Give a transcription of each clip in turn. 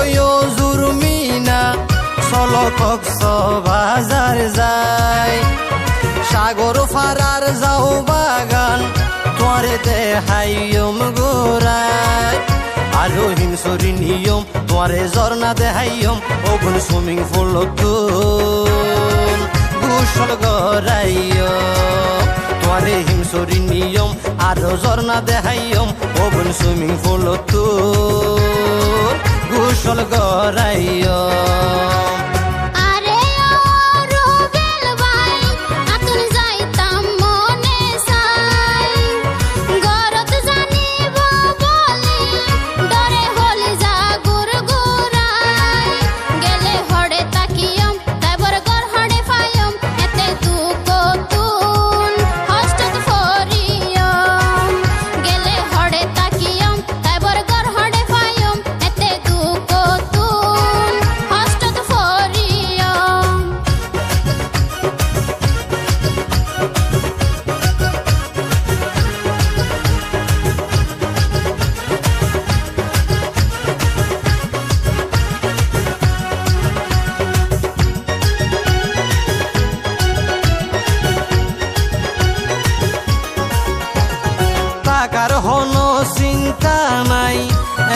ওইও জুরমিনা চলকক বাজার যায়। সাগর ফারার যাও বাগান তোরে দেহাইয়ম গোরায় আলো হিমসরি নিয়ম তোরে ঝর্ণা দেহাইয়ম ওগুন সুইমিং পুল গুসল গরাইয় তোরে হিমসরি নিয়ম, আরও ঝর্ণা দেহাইয়ম ওগুন সুইমিং পুল গুসল গরাইয়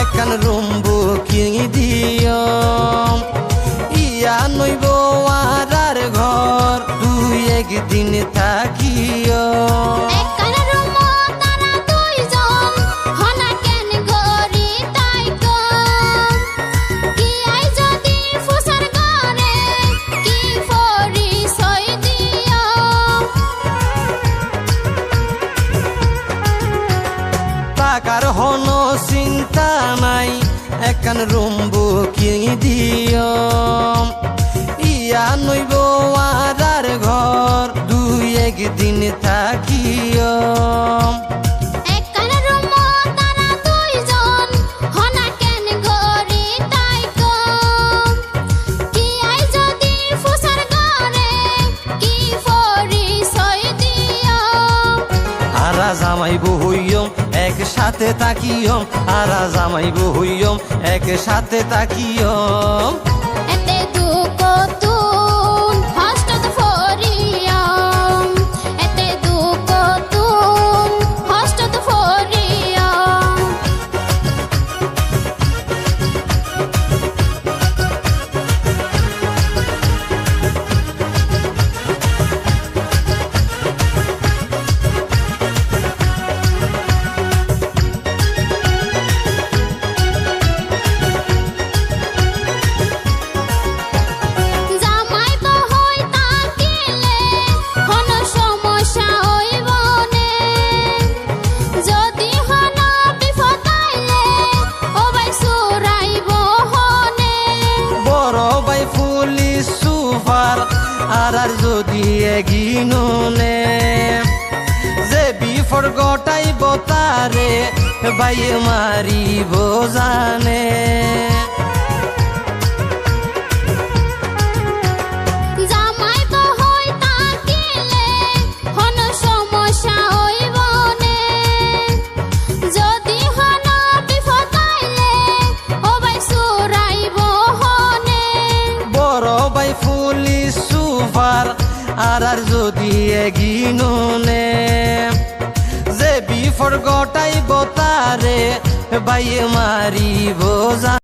একান রুম বুকিং দিয় ইয়া নইব আর ঘর দুই একদিন থাকিও। একখানা কেন টাকার হন চিন্তা নাই একান রুম বুকিং দিয় ইয়া নইব আর ঘর দুই একদিন থাকিও দিও জামাই বহুইয়ম একসাথে তাকিয়ম আরা জামাই বহুইয়ম একসাথে তাকিয়ম যদি এগিনলে যে বিফর গটাই বতারে বাই মারিব জানে। আর যে বি ফর বিফর গটাই বতারে বাই মারিব